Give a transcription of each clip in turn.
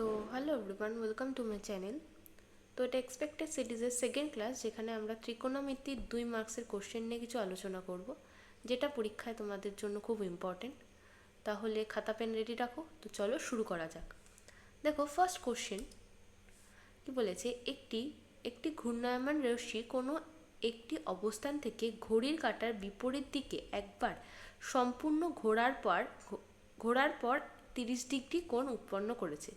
তো hello everyone welcome to my channel তো এটা এক্সপেক্টেড সিরিজের সেকেন্ড ক্লাস যেখানে আমরা ত্রিকোণমিতির দুই মার্কসের কোশ্চেন নিয়ে কিছু আলোচনা করব, যেটা পরীক্ষায় তোমাদের জন্য খুব ইম্পর্টেন্ট তাহলে খাতা পেন রেডি রাখো, তো চলো শুরু করা যাক। দেখো ফার্স্ট কোশ্চেন কি বলেছে, একটি একটি ঘূর্ণায়মান রশ্মি কোনো একটি অবস্থান থেকে ঘড়ির কাঁটার বিপরীত দিকে একবার সম্পূর্ণ ঘোরার পর ঘোরার পর তিরিশ ডিগ্রি কোণ উৎপন্ন করেছে।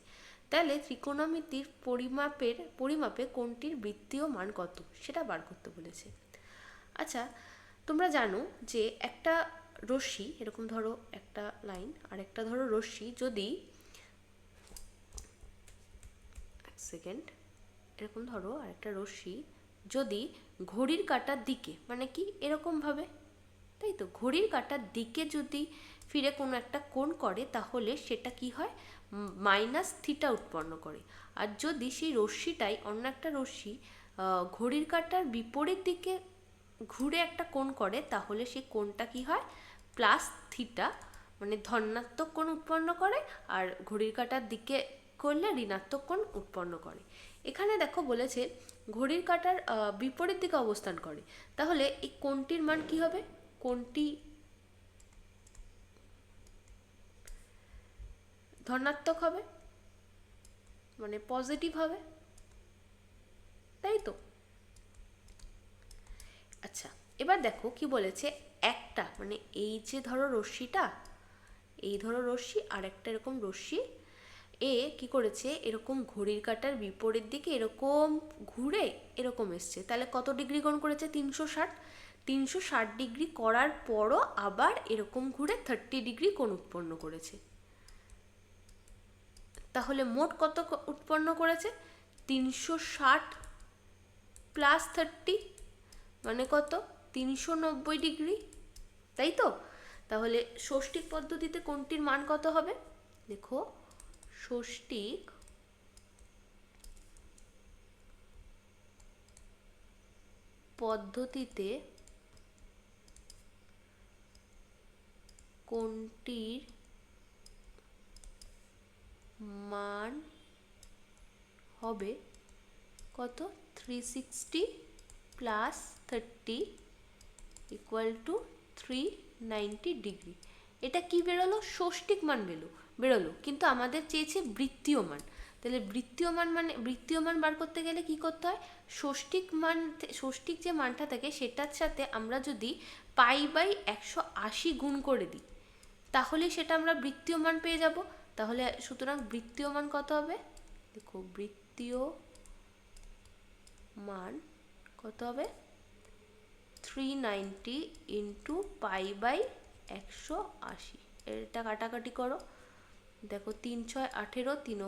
তাহলে ত্রিকোণমিতির পরিমাপের, পরিমাপে কোনটির বৃত্তীয় মান কত? সেটা বার করতে বলেছে। আচ্ছা তোমরা জানো যে একটা রশ্মি, এরকম ধরো একটা লাইন, আর একটা ধরো রশ্মি, যদি এক সেকেন্ড, এরকম ধরো আর একটা রশ্মি, যদি ঘড়ির কাঁটার দিকে মানে কি এরকমভাবে তাই তো? ঘড়ির কাঁটার দিকে যদি ফিরে কোনো একটা কোণ করে, তাহলে সেটা কি হয়? মাইনাস থিটা উৎপন্ন করে। আর যদি সেই রশ্মিটাই অন্য একটা রশ্মি ঘড়ির কাঁটার বিপরীত দিকে ঘুরে একটা কোণ করে, তাহলে সেই কোণটা কি হয়? প্লাস থিটা মানে ধনাত্মক কোণ উৎপন্ন করে, আর ঘড়ির কাঁটার দিকে করলে ঋণাত্মক কোণ উৎপন্ন করে। এখানে দেখো বলেছে, ঘড়ির কাঁটার বিপরীত দিকে অবস্থান করে। তাহলে এই কোণটির মান কি হবে? কোণটি ধনাত্মক হবে? মানে পজিটিভ হবে? তাই তো আচ্ছা এবার দেখো কি বলেছে একটা মানে এই যে ধরো রশ্মিটা, এই ধরো রশ্মি আর একটা এরকম রশ্মি, এ কি করেছে? এরকম ঘড়ির কাঁটার বিপরীত দিকে এরকম ঘুরে এরকম এসছে। তাহলে কত ডিগ্রি কোণ করেছে? তিনশো ষাট। তিনশো ষাট ডিগ্রি করার পরও আবার এরকম ঘুরে থার্টি ডিগ্রি কোণ উৎপন্ন করেছে। তাহলে মোট কত উৎপন্ন করেছে? তিনশো ষাট প্লাস থার্টি মানে কত? তিনশো নব্বই ডিগ্রি। তাই তো? তাহলে ষষ্ঠিক পদ্ধতিতে কোনটির মান কত হবে? দেখো, ষষ্ঠিক পদ্ধতিতে কোনটির মান হবে কত? Three sixty plus thirty equal to three ninety degree এটা কি বেরোলো? ষষ্ঠিক মান বেরোলো বেরোলো। কিন্তু আমাদের চেয়েছে বৃত্তীয় মান। তাহলে বৃত্তীয় মান মানে বৃত্তীয় মান বার করতে গেলে কি করতে হয়? ষষ্ঠিক মান ষষ্ঠিক যে মানটা থাকে, সেটার সাথে আমরা যদি পাই বাই একশো আশি গুণ করে দিই তাহলে সেটা আমরা বৃত্তীয় মান পেয়ে যাব। তাহলে সুতরাং বৃত্তীয় মান কত হবে? দেখো বৃত্তীয় মান কত হবে? Three ninety into pi by একশো আশি। এটা কাটাকাটি করো। দেখো, তিন ছয় আঠেরো তিন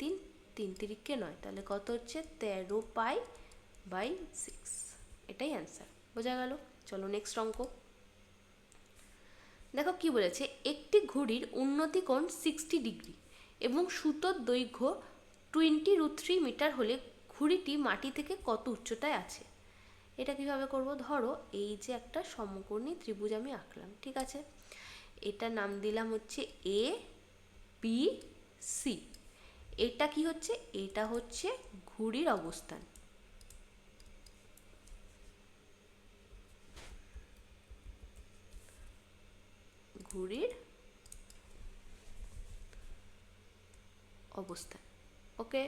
তিন তিন তিরিককে নয়। তাহলে কত হচ্ছে? তেরো পাই বাই সিক্স এটাই অ্যান্সার বোঝা গেল? চলো নেক্সট অঙ্ক। দেখো কি বলেছে, একটি ঘড়ির উন্নতি কোণ সিক্সটি ডিগ্রি এবং সুতোর দৈর্ঘ্য টোয়েন্টি রুট থ্রি মিটার হলে ঘুড়িটি মাটি থেকে কত উচ্চতায় আছে? এটা কীভাবে করব? ধরো, এই যে একটা সমকোণী ত্রিভুজ আমি আঁকলাম, ঠিক আছে? এটা নাম দিলাম হচ্ছে এ বি সি এটা কি হচ্ছে? এটা হচ্ছে ঘুড়ির অবস্থান। ঘুড়ির অবস্থান ওকে?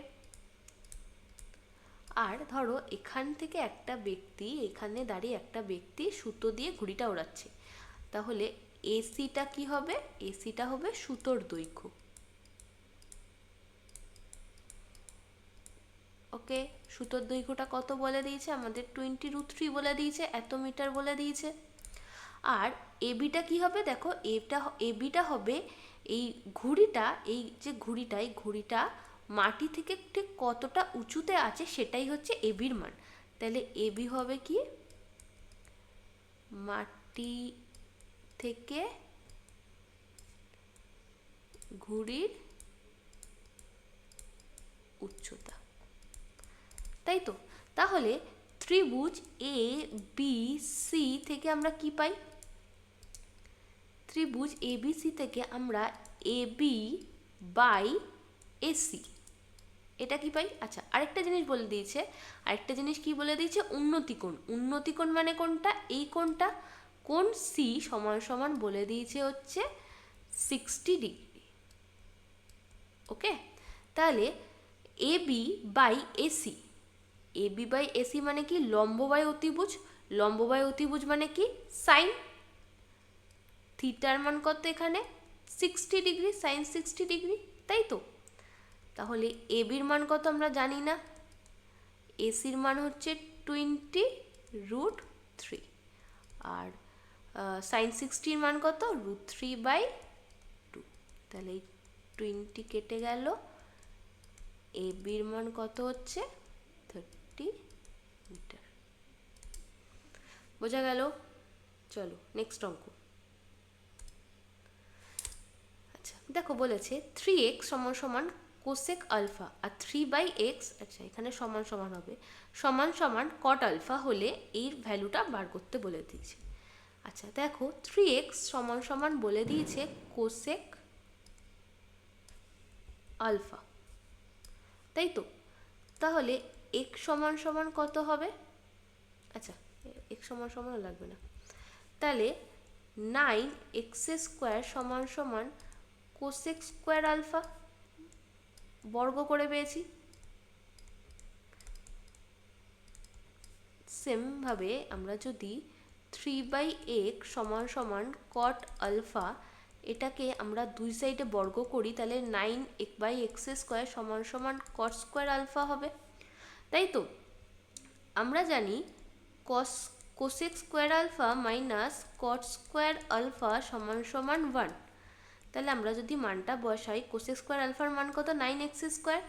আর ধরো এখান থেকে একটা ব্যক্তি, এখানে দাঁড়িয়ে একটা ব্যক্তি সুতো দিয়ে ঘুড়িটা ওড়াচ্ছে। তাহলে এসিটা কি হবে? এসিটা হবে সুতোর দৈর্ঘ্য। ওকে? সুতোর দৈর্ঘ্যটা কত বলে দিয়েছে? আমাদের টোয়েন্টি রুট থ্রি বলে দিয়েছে, এত মিটার বলে দিয়েছে। আর এবিটা কি হবে? দেখো এটা এবিটা হবে এই ঘুড়িটা, এই যে ঘুড়িটা, এই ঘুড়িটা মাটি থেকে ঠিক কতটা উঁচুতে আছে সেটাই হচ্ছে এবির মান। তাহলে এবি হবে কি? মাটি থেকে ঘুড়ির উচ্চতা। তাই তো? তাহলে ত্রিভুজ এ বি সি থেকে আমরা কি পাই? ত্রিভুজ এবিসি থেকে আমরা এবি বাই এসি এটা কি পাই? আচ্ছা আরেকটা জিনিস বলে দিয়েছে। আরেকটা জিনিস কি বলে দিয়েছে? উন্নতি কোণ উন্নতি কোণ মানে কোনটা? এই কোণটা কোণ সি সমান সমান বলে দিয়েছে হচ্ছে সিক্সটি ডিগ্রি ওকে? তাহলে A B by A C A B by A C মানে কি? লম্ব বাই অতিভুজ। লম্ব বাই অতিভুজ মানে কি? সাইন। থিটার মান কত এখানে? Sixty degree sine sixty degree তাই তো? তাহলে এবির মান কত আমরা জানি না? এসির মান হচ্ছে টোয়েন্টি রুট থ্রি আর সাইন সিক্সটির মান কত? রুট থ্রি বাই টু তাহলে টোয়েন্টি কেটে গেল। এবির মান কত হচ্ছে? থার্টি মিটার বোঝা গেল? চলো নেক্সট অঙ্ক আচ্ছা দেখো বলেছে থ্রি এক্স সমান সমান কোসেক আলফা আর থ্রি বাই এক্স আচ্ছা এখানে সমান সমান হবে। সমান সমান কট আলফা হলে এর ভ্যালুটা বার করতে বলে দিয়েছে। আচ্ছা দেখো থ্রি এক্স সমান সমান বলে দিয়েছে কোসেক আলফা তাই তো? তাহলে এক সমান সমান কত হবে? আচ্ছা এক সমান সমান লাগবে না। তাহলে নাইন এক্স স্কোয়ার সমান সমান কোসেক স্কোয়ার আলফা বর্গ করে পেয়েছি। সেমভাবে আমরা যদি থ্রি বাই এক সমান সমান কট আলফা এটাকে আমরা দুই সাইডে বর্গ করি, তাহলে নাইন এক বাই এক্স স্কোয়ার সমান সমান কট স্কোয়ার আলফা হবে। তাই তো? আমরা জানি cos cosec square alpha minus cot square alpha সমান সমান ওয়ান তাহলে আমরা যদি মানটা বসাই কোসেক স্কোয়ার আলফার মান কত? Nine x square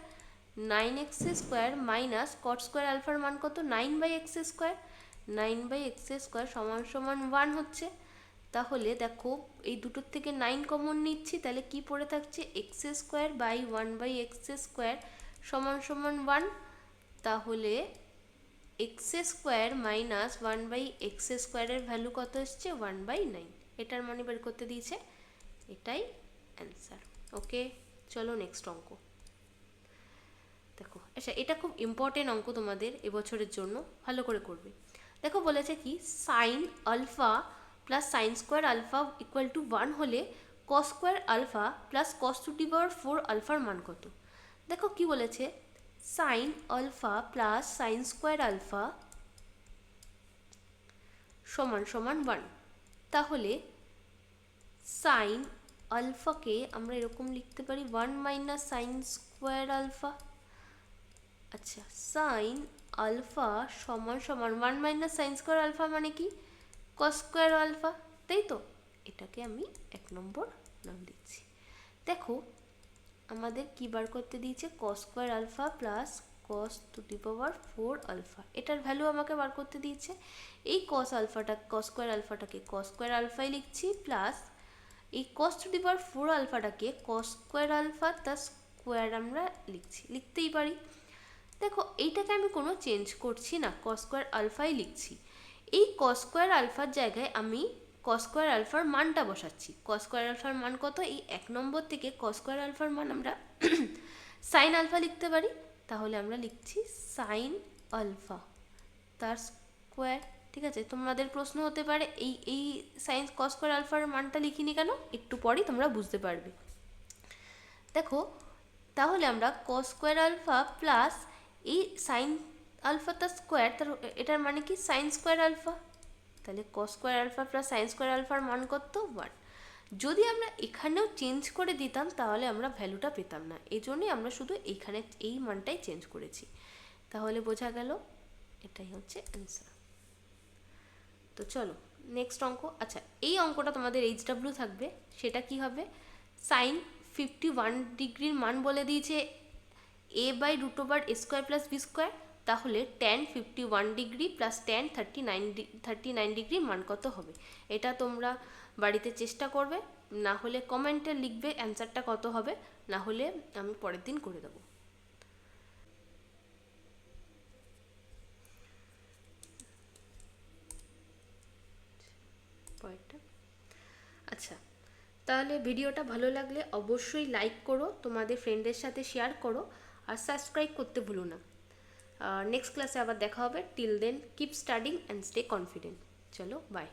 nine x square minus cot square আলফার মান কত? Nine by x square nine by x square সমান সমান ওয়ান হচ্ছে। তাহলে দেখো, এই দুটোর থেকে নাইন কমন নিচ্ছি, তাহলে কি পড়ে থাকছে? X square by one by x square সমান সমান ওয়ান তাহলে x square minus one by x স্কোয়ারের ভ্যালু কত এসছে? ওয়ান বাই নাইন এটার মানে বের করতে দিয়েছে এটাই অ্যান্সার ওকে চলো নেক্সট অঙ্ক। দেখো আচ্ছা এটা খুব ইম্পর্টেন্ট অঙ্ক তোমাদের এবছরের জন্য, ভালো করে করবে। দেখো, বলেছে কি sine alpha plus sine square alpha equal to one হলে cos square alpha plus cos to the power four আলফার মান কত? দেখো, কি বলেছে? Sine alpha plus sine square alpha সমান সমান ওয়ান তাহলে সাইন আলফাকে আমরা এরকম লিখতে পারি one minus sine square alpha আচ্ছা সাইন আলফা সমান সমান one minus sine square alpha মানে কি? কস স্কোয়ার আলফা তাই তো? এটাকে আমি এক নম্বর নাম দিচ্ছি। দেখো, আমাদের কি বার করতে দিয়েছে? Cos square alpha plus cos to the power four alpha এটার ভ্যালু আমাকে বার করতে দিয়েছে। এই কস আলফাটা কস স্কোয়ার আলফাটাকে কস স্কোয়ার আলফাই লিখছি প্লাস এই cos to the power four আলফাটাকে cos square alpha তার স্কোয়ার আমরা লিখছি, লিখতেই পারি। দেখো, এইটাকে আমি কোনো চেঞ্জ করছি না কস স্কোয়ার আলফাই লিখছি। এই কস স্কোয়ার আলফার জায়গায় আমি কস স্কোয়ার আলফার মানটা বসাচ্ছি। কস স্কোয়ার আলফার মান কত? এই এক নম্বর থেকে কস স্কোয়ার আলফার মান আমরা সাইন আলফা লিখতে পারি। তাহলে আমরা লিখছি সাইন আলফা তার স্কোয়ার ঠিক আছে? তোমাদের প্রশ্ন হতে পারে, এই এই সাইন্স কস স্কোয়ার আলফার মানটা লিখিনি কেন? একটু পরেই তোমরা বুঝতে পারবে। দেখো, তাহলে আমরা কস স্কোয়ার আলফা প্লাস এই সাইন আলফা তার স্কোয়ার তার এটার মানে কি? সাইন স্কোয়ার আলফা তাহলে cos square alpha plus sine square আলফার মান কত? ওয়ান যদি আমরা এখানেও চেঞ্জ করে দিতাম, তাহলে আমরা ভ্যালুটা পেতাম না। এই জন্যই আমরা শুধু এইখানে এই মানটাই চেঞ্জ করেছি। তাহলে বোঝা গেল? এটাই হচ্ছে অ্যান্সার তো চলো নেক্সট অঙ্ক। আচ্ছা এই অঙ্কটা তোমাদের এইচ ডাব্লিউ থাকবে। সেটা কি হবে? সাইন ফিফটি ওয়ান ডিগ্রির মান বলে দিয়েছে A by root over A square plus B square তাহলে ten fifty one degree plus ten thirty nine thirty nine degree মান কত হবে? এটা তোমরা বাড়িতে চেষ্টা করবে। না হলে কমেন্টে লিখবে অ্যান্সারটা কত হবে। না হলে আমি পরের দিন করে দেবো। পরেরটা আচ্ছা তাহলে ভিডিওটা ভালো লাগলে অবশ্যই লাইক করো, তোমাদের ফ্রেন্ডের সাথে শেয়ার করো আর সাবস্ক্রাইব করতে ভুলো না। নেক্সট ক্লাসে আবার দেখা হবে। Till then keep studying and stay confident চলো বাই